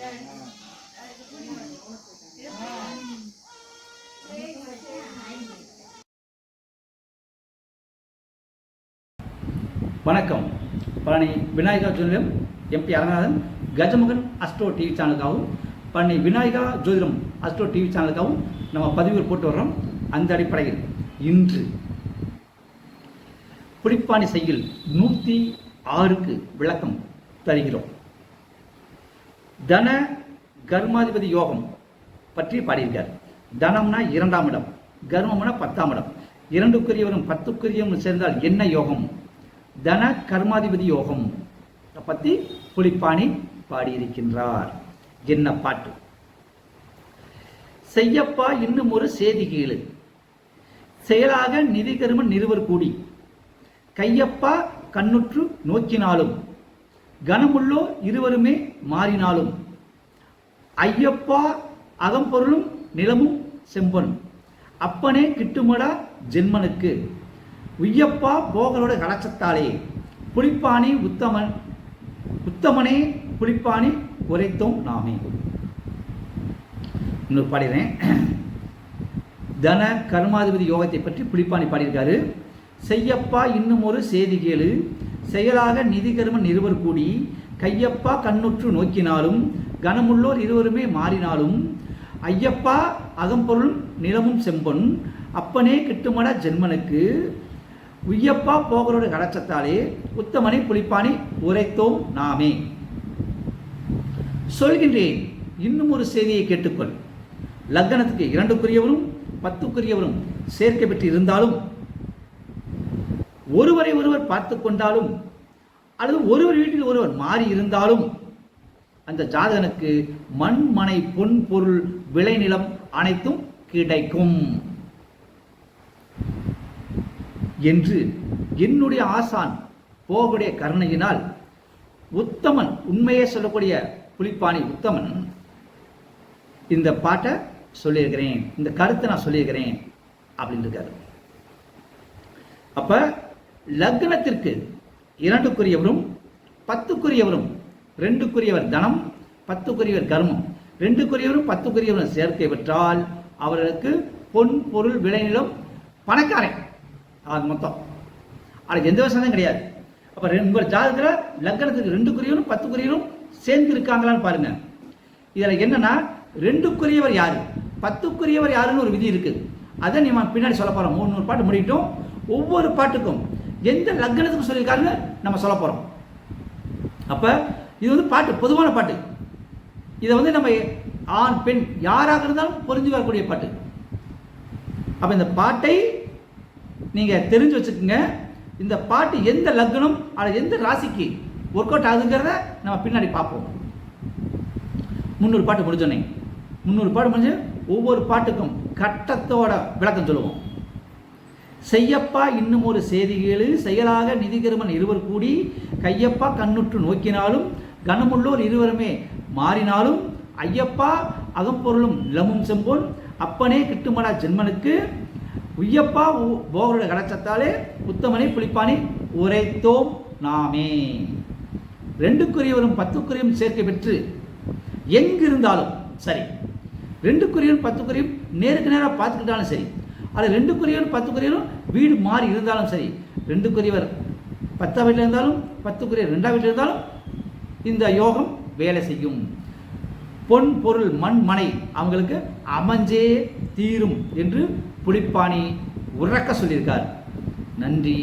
வணக்கம். பழனி விநாயகா ஜோதிடம் MP Aranganathan Gajamugan astro TV சேனலுக்காகவும் பழனி விநாயகா ஜோதிடம் அஸ்ட்ரோ டிவி சேனலுக்காகவும் நம்ம பதிவுகள் போட்டு வர்றோம். அந்த அடிப்படையில் இன்று புலிப்பாணி செய்யில் நூற்றி ஆறுக்கு விளக்கம் தருகிறோம். தன கர்மாதிபதி யோகம் பற்றி பாடியிருக்கார். தனம்னா இரண்டாம் இடம் கர்மம்னா பத்தாம் இடம். இரண்டுக்குரியவரும் பத்துக்குரியவரும் சேர்ந்தால் என்ன யோகம்? தன கர்மாதிபதி யோகம் பற்றி புலிப்பாணி பாடியிருக்கின்றார். என்ன பாட்டு? செய்யப்பா இன்னும் ஒரு செய்தி கீழு செயலாக நிதி கருமன் நிறுவர் கூடி. கையப்பா கண்ணுற்று நோக்கினாலும் கனமுள்ளோ இருவருமே மாறினாலும். ஐயப்பா அகம்பொருளும் நிலமும் செம்பொன். அப்பனே கிட்டுமடா ஜென்மனுக்கு. உய்யப்பா போகலோட கலச்சத்தாலே. புளிப்பானி உத்தமன் உத்தமனே புளிப்பானி உரைத்தோம் நாமே. இன்னொரு பாடிடுறேன் தன கர்மாதிபதி யோகத்தை பற்றி புளிப்பானி பாடியிருக்காரு. செய்யப்பா இன்னும் ஒரு செய்தி கேளு. செயலாக நிதி கரும நிறுவர் கூடி கையப்பா கண்ணுற்று நோக்கினாலும் கனமுள்ளோர் இருவருமே மாறினாலும் ஐயப்பா அகம்பொருள் நிலமும் செம்பொன் அப்பனே கிட்டுமட ஜென்மனுக்கு உய்யப்பா போகலோட கலச்சத்தாலே உத்தமனை புலிப்பாணி உரைத்தோம் நாமே. சொல்கின்றேன் இன்னும் ஒரு செய்தியை கேட்டுக்கொள். லக்னத்துக்கு இரண்டுக்குரியவரும் பத்துக்குரியவரும் சேர்க்கை பெற்று இருந்தாலும் ஒருவரை ஒருவர் பார்த்து கொண்டாலும் அல்லது ஒருவர் வீட்டில் ஒருவர் மாறி இருந்தாலும் அந்த ஜாதகனுக்கு மண் மனை பொன் பொருள் விளைநிலம் அனைத்தும் கிடைக்கும். என்று என்னுடைய ஆசான் போகுடைய கருணையினால் உத்தமன் உண்மையே சொல்லக்கூடிய புலிப்பாணி உத்தமன் இந்த பாட்டை சொல்லியிருக்கிறேன் இந்த கருத்தை நான் சொல்லியிருக்கிறேன் அப்படின்னு இருக்காரு. அப்ப லக்னத்திற்கு இரண்டுக்குரியவரும் பத்துக்குரியவரும் ரெண்டுக்குரியவர் தனம் பத்துக்குரியவர் கர்மம். ரெண்டுக்குரியவரும் பத்துக்குரியவரும் சேர்க்கை பெற்றால் அவர்களுக்கு பொன் பொருள் விளைநிலம் பணக்காரன். அது மொத்தம். அதுக்கு எந்த விவசாயம் கிடையாது. அப்போ உங்கள் ஜாதகத்தில் லக்னத்துக்கு ரெண்டுக்குரியவரும் பத்துக்குரியவரும் சேர்ந்து இருக்காங்களான்னு பாருங்க. இதில் என்னன்னா ரெண்டுக்குரியவர் யாரு? பத்துக்குரியவர் யாருன்னு ஒரு விதி இருக்குது. அதை நம்ம பின்னாடி சொல்ல போகிறோம் மூணு நூறு பாட்டு முடிக்கிட்டோம். ஒவ்வொரு பாட்டுக்கும் எந்த லக்னத்துக்கு சொல்லியிருக்காருன்னு நம்ம சொல்ல போகிறோம் அப்போ இது வந்து பாட்டு பொதுவான பாட்டு. இதை வந்து நம்ம ஆண் பெண் யாராக இருந்தாலும் புரிஞ்சு வரக்கூடிய பாட்டு. அப்போ இந்த பாட்டை நீங்கள் தெரிஞ்சு வச்சுக்கோங்க. இந்த பாட்டு எந்த லக்னம் அல்லது எந்த ராசிக்கு ஒர்க் அவுட் ஆகுதுங்கிறத நம்ம பின்னாடி பார்ப்போம். முந்நூறு பாட்டு முடிஞ்சோன்னே. முந்நூறு பாட்டு முடிஞ்சு ஒவ்வொரு பாட்டுக்கும் கட்டத்தோட விளக்கம் சொல்லுவோம். செய்யப்பா இன்னும் ஒரு செய்திகளு செயலாக நிதிகருமன் இருவர் கூடி கையப்பா கண்ணுற்று நோக்கினாலும் கனமுள்ளோர் இருவருமே மாறினாலும் ஐயப்பா அகம்பொருளும் நிலமும் செம்போன். அப்பனே கிட்டுமடா ஜென்மனுக்கு. உய்யப்பா போகருட போகருடைய கடச்சத்தாலே உத்தமனை புளிப்பானை உரைத்தோம் நாமே. ரெண்டுக்குரியவரும் பத்துக்குரியும் சேர்க்கை பெற்று எங்கிருந்தாலும் சரி. ரெண்டுக்குரியவரும் பத்துக்குரியும் நேருக்கு நேராக பார்த்துக்கிட்டாலும் சரி. அது பத்து பத்துக்குரியவரும் வீடு மாறி இருந்தாலும் சரி. ரெண்டுக்குரியவர் பத்தாம் வீட்டில் இருந்தாலும் பத்துக்குரியவர் ரெண்டாம் வீட்டில் இருந்தாலும் இந்த யோகம் வேலை செய்யும். பொன் பொருள் மண் மனை அவங்களுக்கு அமைஞ்சே தீரும் என்று புலிப்பாணி உறக்க சொல்லியிருக்கார். நன்றி.